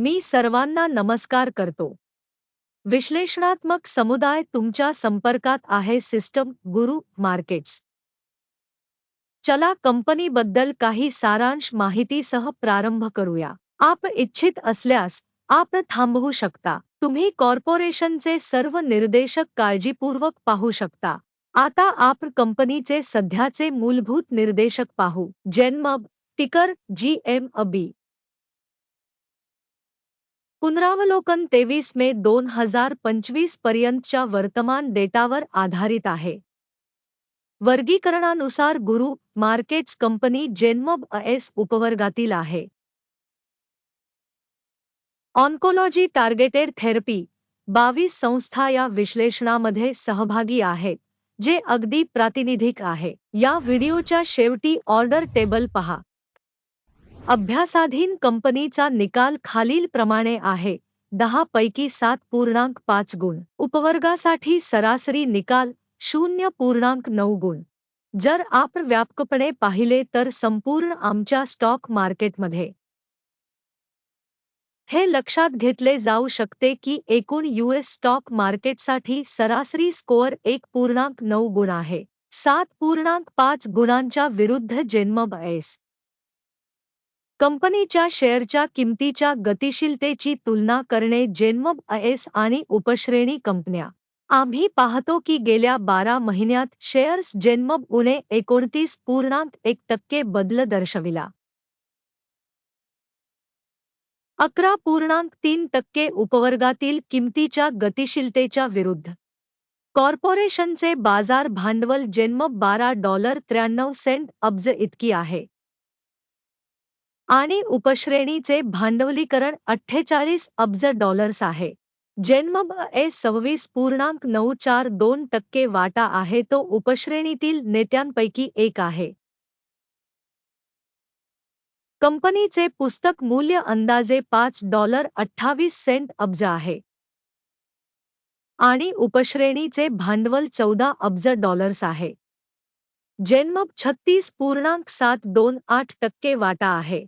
मी सर्वांना नमस्कार करतो. विश्लेषणात्मक समुदाय तुमच्या संपर्कात आहे सिस्टम गुरु मार्केट्स. चला कंपनीबद्दल काही सारांश माहितीसह प्रारंभ करूया. आप इच्छित असल्यास आपण थांबवू शकता. तुम्ही कॉर्पोरेशनचे सर्व निर्देशक काळजीपूर्वक पाहू शकता. आता आपण कंपनीचे सध्याचे मूलभूत निर्देशक पाहू. जन्मब टिकर जी एम अबी पुनरावलोकन तेवीस मे दोन हजार पंचवीस पर्यंतच्या वर्तमान डेटावर आधारित आहे. वर्गीकरणानुसार गुरु मार्केट्स कंपनी जेन्मब एस उपवर्गातील आहे. ऑन्कोलॉजी टार्गेटेड थेरपी बावीस संस्था या विश्लेषणामध्ये सहभागी आहेत जे अगदी प्रातिनिधिक आहे. या व्हिडिओच्या शेवटी ऑर्डर टेबल पहा. अभ्यासाधीन कंपनीचा निकाल खालील प्रमाणे आहे. दहा पैकी सात पूर्णांक पाच गुण. उपवर्गासाठी सरासरी निकाल शून्य पूर्णांक नऊ गुण. जर आपण व्यापकपणे पाहिले तर संपूर्ण आमच्या स्टॉक मार्केटमध्ये हे लक्षात घेतले जाऊ शकते की एकूण यूएस स्टॉक मार्केटसाठी सरासरी स्कोअर एक पूर्णांक नऊ गुण आहे. सात पूर्णांक पाच गुणांच्या विरुद्ध जन्म एस. कंपनीच्या शेअरच्या किमतीच्या गतिशीलतेची तुलना करणे जेन्मब एस आणि उपश्रेणी कंपन्या. आम्ही पाहतो की गेल्या बारा महिन्यात शेअर्स जेन्मब उणे एकोणतीस पूर्णांक एक टक्के बदल दर्शविला. अकरा पूर्णांक तीन टक्के उपवर्गातील किमतीच्या गतिशीलतेच्या विरुद्ध. कॉर्पोरेशनचे बाजार भांडवल जन्म बारा डॉलर त्र्याण्णव सेंट अब्ज इतकी आहे. आणि उपश्रेणीचे भांडवलीकरण अठ्ठेचाळीस अब्ज डॉलर्स आहे. जन्म ए सव्वीस पूर्णांक नऊ चार दोन टक्के वाटा आहे तो उपश्रेणीतील नेत्यांपैकी एक आहे. कंपनीचे पुस्तक मूल्य अंदाजे पाच डॉलर अठ्ठावीस सेंट अब्ज आहे. आणि उपश्रेणीचे भांडवल चौदा अब्ज डॉलर्स आहे. जन्म छत्तीस पूर्णांक सात दोन आठ टक्के वाटा आहे.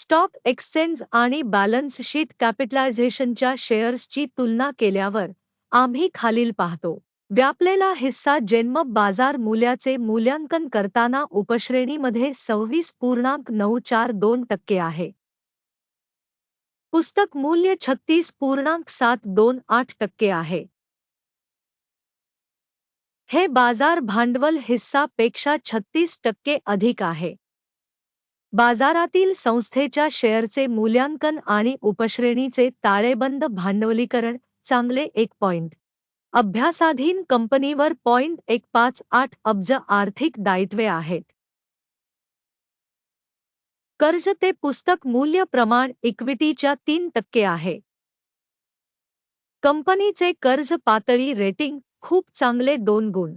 स्टॉक एक्सचेंज आणि बॅलन्स शीट कॅपिटलायझेशनच्या शेअर्सची तुलना केल्यावर आम्ही खालील पाहतो. व्यापलेला हिस्सा जन्म बाजार मूल्याचे मूल्यांकन करताना उपश्रेणीमध्ये सव्वीस पूर्णांक नऊ चार दोन टक्के आहे. पुस्तक मूल्य छत्तीस पूर्णांक सात दोन आठ टक्के आहे. हे बाजार भांडवल हिस्सा पेक्षा छत्तीस टक्के अधिक आहे. बाजारातील संस्थेच्या शेअरचे मूल्यांकन आणि उपश्रेणीचे ताळेबंद भांडवलीकरण चांगले एक पॉइंट. अभ्यासाधीन कंपनीवर पॉइंट एक पाच आठ अब्ज आर्थिक दायित्वे आहेत. कर्ज ते पुस्तक मूल्य प्रमाण इक्विटीच्या तीन टक्के आहे. कंपनीचे कर्ज पातळी रेटिंग खूप चांगले दोन गुण.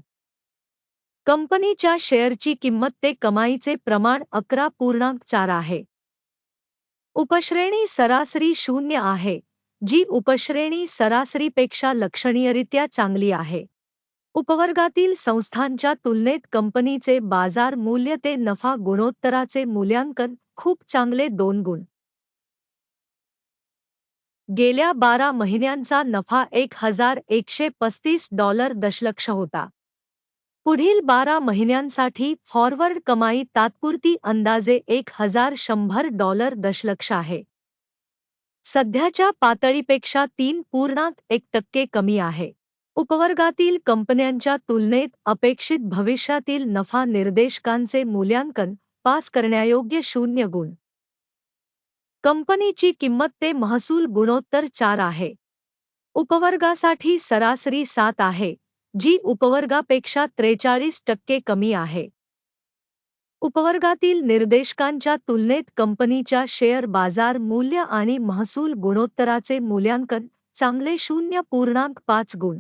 कंपनीच्या शेअरची किंमत ते कमाईचे प्रमाण अकरा पूर्णांक चार आहे. उपश्रेणी सरासरी शून्य आहे जी उपश्रेणी सरासरीपेक्षा लक्षणीयरित्या चांगली आहे. उपवर्गातील संस्थांच्या तुलनेत कंपनीचे बाजार मूल्य ते नफा गुणोत्तराचे मूल्यांकन खूप चांगले दोन गुण. गेल्या बारा महिन्यांचा नफा एक हजार एकशे पस्तीस डॉलर दशलक्ष होता. पुढील बारा महिन्यांसाठी फॉरवर्ड कमाई तात्पुरती अंदाजे एक हज़ार शंभर डॉलर दशलक्ष आहे. सध्याच्या पातळीपेक्षा तीन पूर्णांक एक टक्के कमी आहे. उपवर्गातील कंपन्यांच्या तुलनेत अपेक्षित भविष्यातील नफा निर्देशकांचे मूल्यांकन पास करण्यायोग्य शून्य गुण. कंपनीची किंमत ते महसूल गुणोत्तर चार आहे. उपवर्गासाठी सरासरी सात आहे. जी उपवर्गापेक्षा त्रेचाळीस टक्के कमी आहे. उपवर्गातील निर्देशकांच्या तुलनेत कंपनीच्या शेअर बाजार मूल्य आणि महसूल गुणोत्तराचे मूल्यांकन चांगले शून्य पूर्णांक पाच गुण.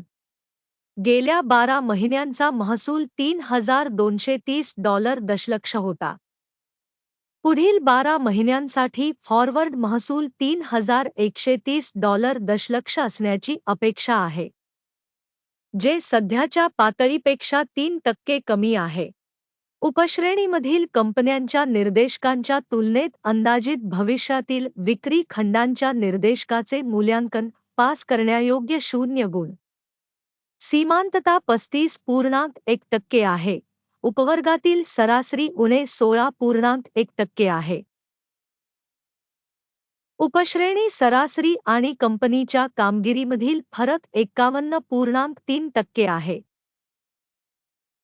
गेल्या बारा महिन्यांचा महसूल तीन हजार दोनशे तीस डॉलर दशलक्ष होता. पुढील बारा महिन्यांसाठी फॉरवर्ड महसूल तीन हजार एकशे तीस डॉलर दशलक्ष असण्याची अपेक्षा आहे. जे सध्याच्या पातळीपेक्षा तीन टक्के कमी आहे. उपश्रेणीमधील कंपन्यांच्या निर्देशकांच्या तुलनेत अंदाजित भविष्यातील विक्री खंडांच्या निर्देशकाचे मूल्यांकन पास करण्यायोग्य शून्य गुण. सीमांतता पस्तीस पूर्णांक एक टक्के आहे. उपवर्गातील सरासरी उणे सोळा पूर्णांक एक टक्के आहे. उपश्रेणी सरासरी आणि कंपनीच्या कामगिरीमधील फरक एकावन्न पूर्णांक तीन टक्के आहे.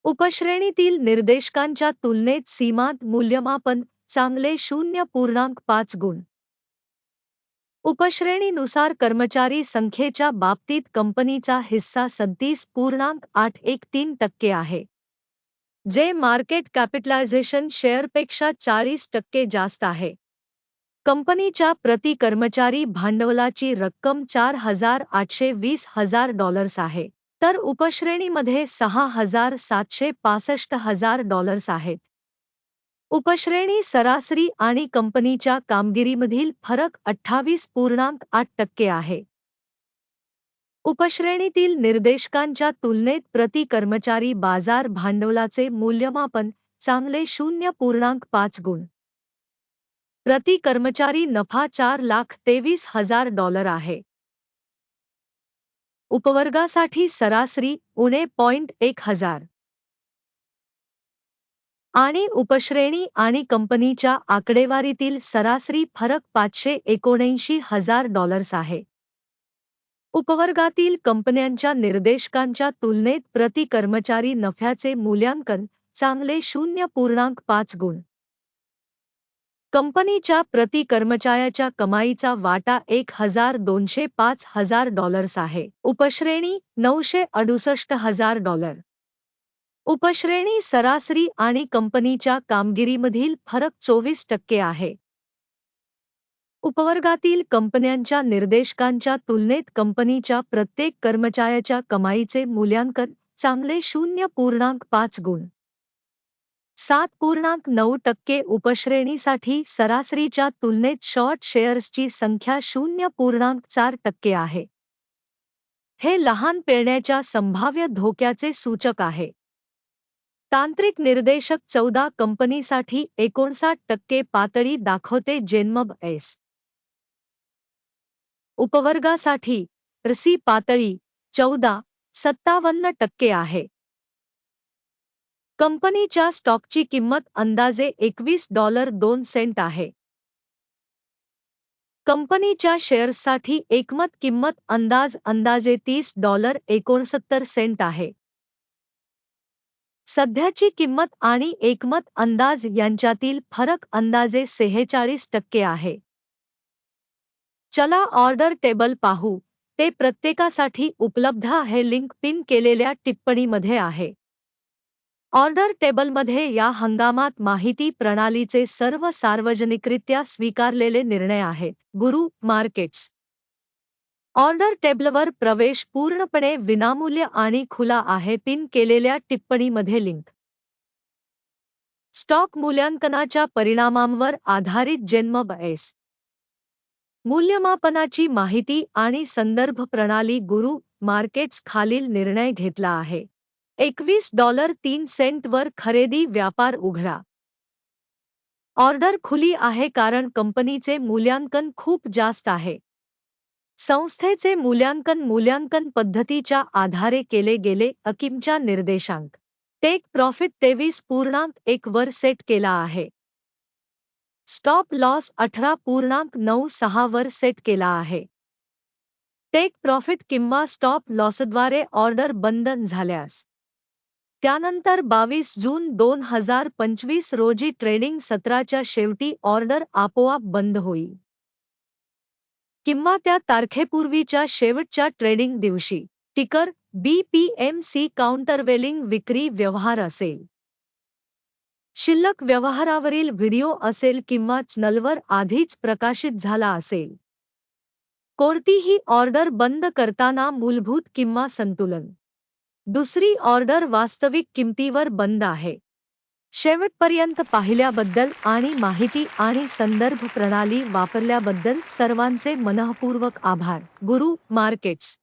उपश्रेणीतील निर्देशकांच्या तुलनेत सीमांत मूल्यमापन चांगले शून्य पूर्णांक पाच गुण. उपश्रेणीनुसार कर्मचारी संख्येच्या बाबतीत कंपनीचा हिस्सा सत्तीस पूर्णांक आठ एक तीन टक्के आहे. जे मार्केट कॅपिटलायझेशन शेअरपेक्षा चाळीस टक्के जास्त आहे. कंपनीच्या प्रति कर्मचारी भांडवलाची रक्कम चार हजार आठशे वीस हजार डॉलर्स आहे. तर उपश्रेणीमध्ये सहा हजार सातशे पासष्ट हजार डॉलर्स आहेत. उपश्रेणी सरासरी आणि कंपनीच्या कामगिरीमधील फरक अठ्ठावीस पूर्णांक आठ टक्के आहे. उपश्रेणीतील निर्देशकांच्या तुलनेत प्रति कर्मचारी बाजार भांडवलाचे मूल्यमापन चांगले शून्य पूर्णांक पाच गुण. प्रति कर्मचारी नफा चार लाख तेवीस हजार डॉलर आहे. उपवर्गासाठी सरासरी उणे पॉइंट एक हजार. आणि उपश्रेणी आणि कंपनीच्या आकडेवारीतील सरासरी फरक पाचशे एकोणऐंशी हजार डॉलर्स आहे. उपवर्गातील कंपन्यांच्या निर्देशकांच्या तुलनेत प्रति कर्मचारी नफ्याचे मूल्यांकन चांगले शून्य पूर्णांक पाच गुण. कंपनीच्या प्रति कर्मचाऱ्याच्या कमाईचा वाटा एक हजार दोनशे पाच हजार डॉलर्स आहे. उपश्रेणी नऊशे अडुसष्ट हजार डॉलर. उपश्रेणी सरासरी आणि कंपनीच्या कामगिरीमधील फरक चोवीस टक्के आहे. उपवर्गातील कंपन्यांच्या निर्देशकांच्या तुलनेत कंपनीच्या प्रत्येक कर्मचाऱ्याच्या कमाईचे मूल्यांकन चांगले शून्य पूर्णांक पाच गुण. सात पूर्णांक नऊ टक्के उपश्रेणीसाठी सरासरीच्या तुलनेत शॉर्ट शेअर्सची संख्या शून्य पूर्णांक चार टक्के आहे. हे लहान पेरण्याच्या संभाव्य धोक्याचे सूचक आहे. तांत्रिक निर्देशक चौदा कंपनीसाठी एकोणसाठ टक्के पातळी दाखवते जेन्मब एस. उपवर्गासाठी रसी पातळी चौदा सत्तावन्न टक्के आहे. कंपनीच्या स्टॉकची किंमत अंदाजे एकवीस डॉलर दोन सेंट आहे. कंपनीच्या शेअर्ससाठी एकमत किंमत अंदाज अंदाजे तीस डॉलर एकोणसत्तर सेंट आहे. सध्याची किंमत आणि एकमत अंदाज यांच्यातील फरक अंदाजे सेहेचाळीस टक्के आहे. चला ऑर्डर टेबल पाहू. ते प्रत्येकासाठी उपलब्ध आहे लिंक पिन केलेल्या टिप्पणीमध्ये आहे. ऑर्डर टेबलमध्ये या हंगामात माहिती प्रणालीचे सर्व सार्वजनिकरित्या स्वीकारलेले निर्णय आहेत. गुरु मार्केट्स. ऑर्डर टेबलवर प्रवेश पूर्णपणे विनामूल्य आणि खुला आहे पिन केलेल्या टिप्पणीमध्ये लिंक. स्टॉक मूल्यांकनाच्या परिणामांवर आधारित जन्म बयस मूल्यमापनाची माहिती आणि संदर्भ प्रणाली गुरु मार्केट्स खालील निर्णय घेतला आहे. एकवीस डॉलर तीन सेंटवर खरेदी व्यापार उघडा. ऑर्डर खुली आहे कारण कंपनीचे मूल्यांकन खूप जास्त आहे. संस्थेचे मूल्यांकन मूल्यांकन पद्धतीच्या आधारे केले गेले अकिमच्या निर्देशांक. टेक प्रॉफिट तेवीस पूर्णांक एक वर सेट केला आहे. स्टॉप लॉस अठरा पूर्णांक नऊ सहा वर सेट केला आहे. टेक प्रॉफिट किंवा स्टॉप लॉसद्वारे ऑर्डर बंधन झाल्यास त्यानंतर बावीस जून दोन हजार पंचवीस रोजी ट्रेडिंग सत्राच्या शेवटी ऑर्डर आपोआप बंद होईल किंवा त्या तारखेपूर्वीच्या शेवटच्या ट्रेडिंग दिवशी टिकर बीपीएमसी काउंटरवेलिंग विक्री व्यवहार असेल. शिल्लक व्यवहारावरील व्हिडिओ असेल किंवा चॅनलवर आधीच प्रकाशित झाला असेल. कोणतीही ऑर्डर बंद करताना मूलभूत किंवा संतुलन. दुसरी ऑर्डर वास्तविक किमतीवर बंद आहे. शेवटपर्यंत पाहिल्याबद्दल आणि माहिती आणि संदर्भ प्रणाली वापरल्याबद्दल सर्वांचे मनःपूर्वक आभार. गुरु मार्केट्स